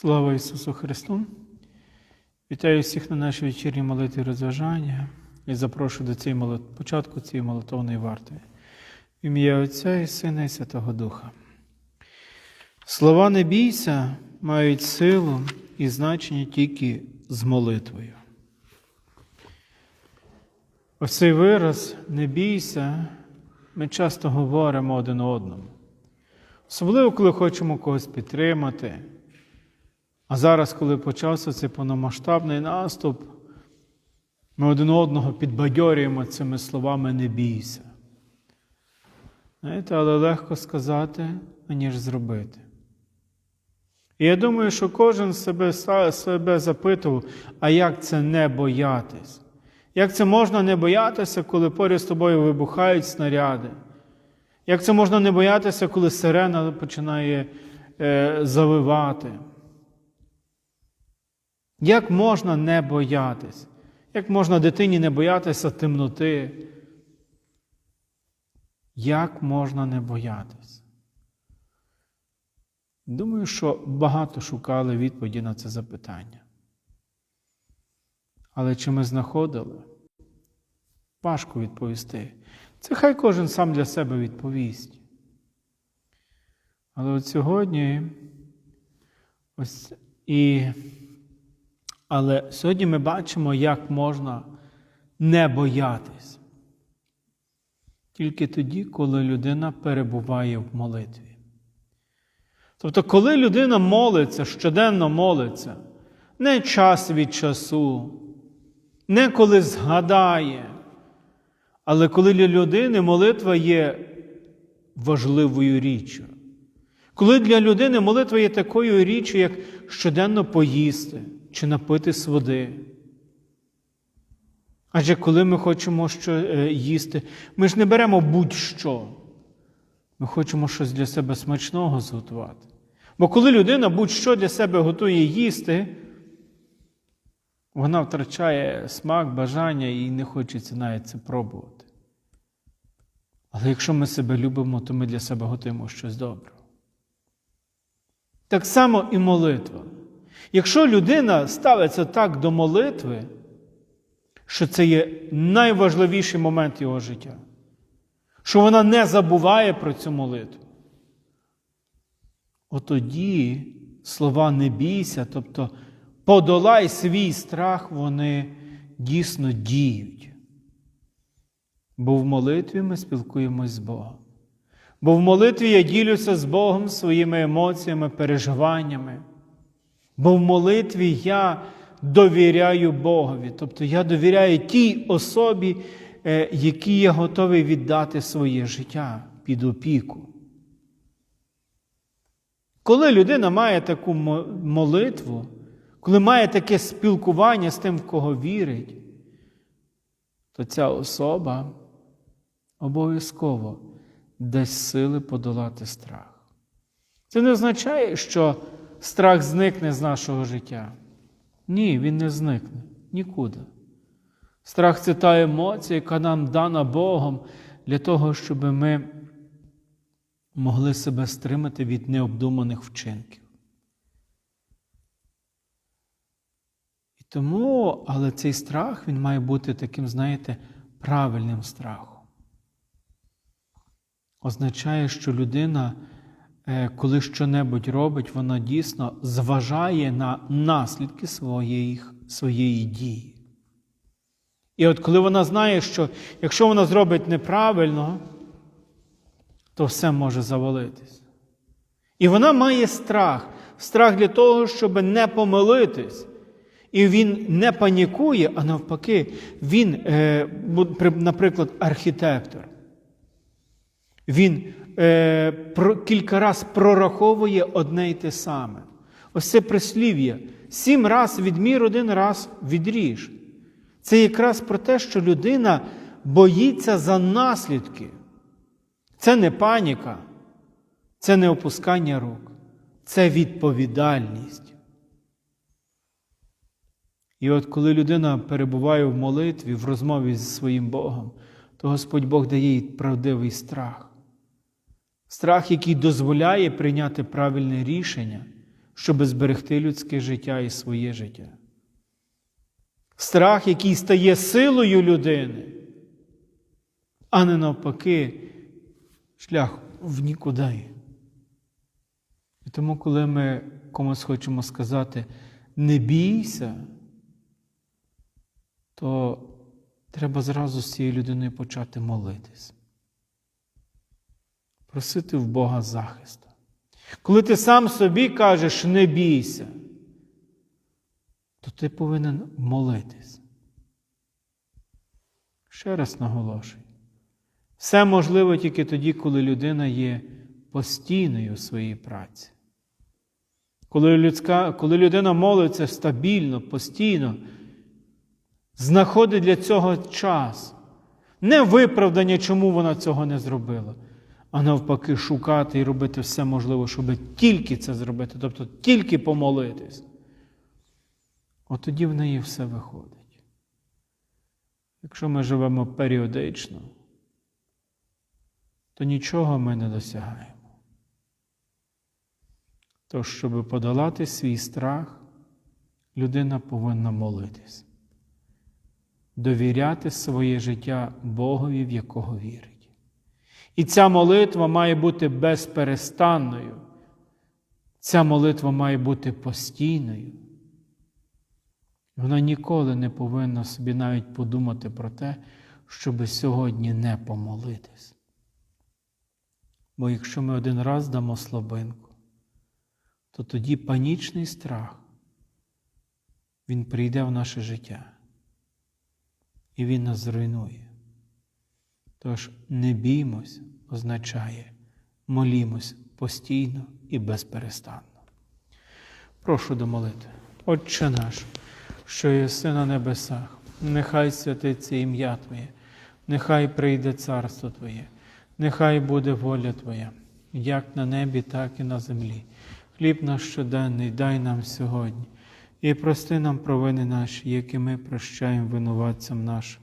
Слава Ісусу Христу! Вітаю всіх на нашій вечірній молитві розважання і запрошую до цієї молит... початку цієї молитовної варти. В ім'я Отця і Сина і Святого Духа. Слова не бійся мають силу і значення тільки з молитвою. Ось цей вираз не бійся, ми часто говоримо один одному. Особливо, коли хочемо когось підтримати. А зараз, коли почався цей повномасштабний наступ, ми один одного підбадьорюємо цими словами не бійся. Знаєте, але легко сказати, аніж зробити. І я думаю, що кожен себе, себе запитував, а як це не боятись? Як це можна не боятися, коли поряд з тобою вибухають снаряди? Як це можна не боятися, коли сирена починає е, завивати? Як можна не боятись? Як можна дитині не боятися темноти? Як можна не боятись? Думаю, що багато шукали відповіді на це запитання. Але чи ми знаходили? Важко відповісти. Це хай кожен сам для себе відповість. Але от сьогодні ось і. Але сьогодні ми бачимо, як можна не боятись. Тільки тоді, коли людина перебуває в молитві. Тобто, коли людина молиться, щоденно молиться, не час від часу, не коли згадає, але коли для людини молитва є важливою річчю. Коли для людини молитва є такою річчю, як щоденно поїсти чи напитись води. Адже коли ми хочемо що е, їсти, ми ж не беремо будь-що. Ми хочемо щось для себе смачного зготувати. Бо коли людина будь-що для себе готує їсти, вона втрачає смак, бажання і не хочеться навіть це пробувати. Але якщо ми себе любимо, то ми для себе готуємо щось добре. Так само і молитва. Якщо людина ставиться так до молитви, що це є найважливіший момент його життя, що вона не забуває про цю молитву, отоді слова не бійся, тобто подолай свій страх, вони дійсно діють. Бо в молитві ми спілкуємось з Богом. Бо в молитві я ділюся з Богом своїми емоціями, переживаннями. Бо в молитві я довіряю Богові, тобто я довіряю тій особі, е, якій я готовий віддати своє життя під опіку. Коли людина має таку молитву, коли має таке спілкування з тим, в кого вірить, то ця особа обов'язково дасть сили подолати страх. Це не означає, що страх зникне з нашого життя. Ні, він не зникне нікуди. Страх це та емоція, яка нам дана Богом для того, щоб ми могли себе стримати від необдуманих вчинків. І тому, але цей страх він має бути таким, знаєте, правильним страхом. Означає, що людина коли що-небудь робить, вона дійсно зважає на наслідки своєї, своєї дії. І от коли вона знає, що якщо вона зробить неправильно, то все може завалитись. І вона має страх, страх для того, щоб не помилитись. І він не панікує, а навпаки, він, е, наприклад, архітектор. Він е, кілька раз прораховує одне й те саме. Ось це прислів'я. Сім раз відмір, один раз відріж. Це якраз про те, що людина боїться за наслідки. Це не паніка, це не опускання рук, це відповідальність. І от коли людина перебуває в молитві, в розмові зі своїм Богом, то Господь Бог дає їй правдивий страх. Страх, який дозволяє прийняти правильне рішення, щоб зберегти людське життя і своє життя. Страх, який стає силою людини, а не навпаки, шлях в нікуди. І тому, коли ми комусь хочемо сказати, не бійся, то треба зразу з цією людиною почати молитись, просити в Бога захисту. Коли ти сам собі кажеш не бійся, то ти повинен молитись. Ще раз наголошую. Все можливо тільки тоді, коли людина є постійною в своїй праці. Коли, людська, коли людина молиться стабільно, постійно, знаходить для цього час. Не виправдання, чому вона цього не зробила, а навпаки, шукати і робити все можливе, щоб тільки це зробити, тобто тільки помолитись. От тоді в неї все виходить. Якщо ми живемо періодично, то нічого ми не досягаємо. Тож, щоб подолати свій страх, людина повинна молитись, довіряти своє життя Богові, в якого вірить. І ця молитва має бути безперестанною. Ця молитва має бути постійною. Вона ніколи не повинна собі навіть подумати про те, щоби сьогодні не помолитись. Бо якщо ми один раз дамо слабинку, то тоді панічний страх, він прийде в наше життя і він нас зруйнує. Тож не біймось означає молімось постійно і безперестанно. Прошу до молитви. Отче наш, що єси на небесах, нехай святиться ім'я Твоє, нехай прийде царство Твоє, нехай буде воля Твоя, як на небі, так і на землі. Хліб наш щоденний дай нам сьогодні, і прости нам провини наші, які ми прощаємо винуватцям нашим.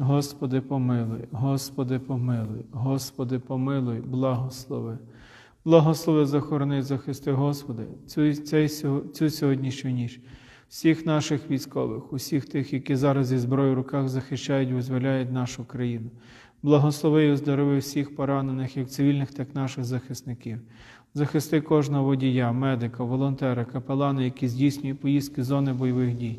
Господи, помилуй, Господи, помилуй, Господи, помилуй, благослови. Благослови, захорони, захисти, Господи, цю, цей, цю сьогоднішню ніч, всіх наших військових, усіх тих, які зараз зі зброєю в руках захищають, визволяють нашу країну. Благослови і оздорови всіх поранених, як цивільних, так і наших захисників. Захисти кожного водія, медика, волонтера, капелана, які здійснюють поїздки зони бойових дій,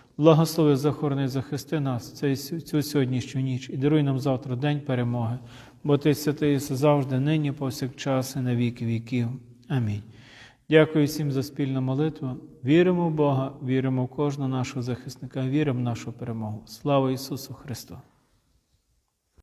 благослови, захорони, захисти нас цей, цю сьогоднішню ніч і даруй нам завтра день перемоги, бо Ти святий завжди, нині, повсякчас, і на віки віків. Амінь. Дякую всім за спільну молитву. Віримо в Бога, віримо в кожного нашого захисника, віримо в нашу перемогу. Слава Ісусу Христу!